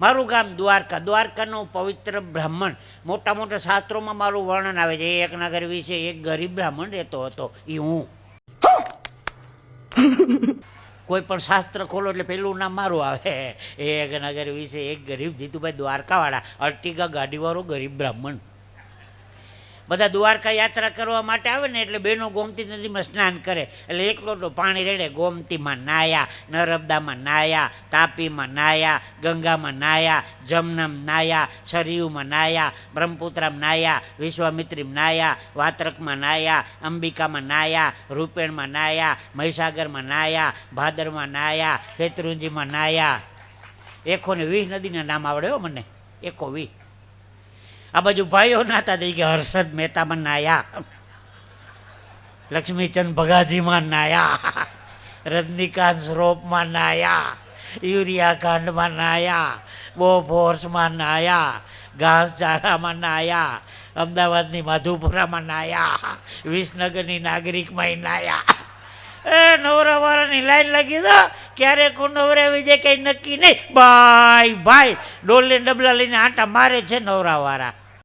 મારું ગામ દ્વારકા. દ્વારકાનું પવિત્ર બ્રાહ્મણ. મોટા મોટા શાસ્ત્રોમાં મારું વર્ણન આવે છે. એક નગર વિશે એક ગરીબ બ્રાહ્મણ રહેતો હતો. એ હું. કોઈ પણ શાસ્ત્ર ખોલો એટલે પેલું નામ મારું આવે. એક નગર વિશે એક ગરીબ જીતુભાઈ દ્વારકાવાળા. અર્ટિગા ગાડીવાળો ગરીબ બ્રાહ્મણ. બધા દ્વારકા યાત્રા કરવા માટે આવે ને એટલે બેનો ગોમતી નદીમાં સ્નાન કરે. એટલે એક લોટો પાણી રેડે ગોમતીમાં નાયા, નર્મદામાં નાયા, તાપીમાં નાયા, ગંગામાં નાયા, જમનામ નાયા, સરયુમાં નાયા, બ્રહ્મપુત્રામાં નાયા, વિશ્વામિત્રીમાં નાયા, વાત્રકમાં નાયા, અંબિકામાં નાયા, રૂપેણમાં નાયા, મહીસાગરમાં નાયા, ભાદરમાં નાયા, શેત્રુંજીમાં નાયા. એકોને વીસ નદીના નામ આવડે હો મને. એકો વીસ. આ બાજુ ભાઈઓ નાતા થઈ કે હર્ષદ મહેતામાં નાયા. લક્ષ્મીચંદ ભગાજીમાં નાયા. રજનીકાંત શ્રોપમાં નાયા. યુરિયા કાંડમાં નાયા. બોફોર્સમાં નાયા. ઘાસચારામાં નાયા. અમદાવાદની માધુપુરામાં નાયા. વિસનગરની નાગરિકમાં નાયા. એ નવરાવાળાની લાઈન લાગી દો ક્યારે કોણ નવરાવી જાય કંઈ નક્કી નહીં. ભાઈ ભાઈ ડોલે ડબલા લઈને આંટા મારે છે નવરાવાળા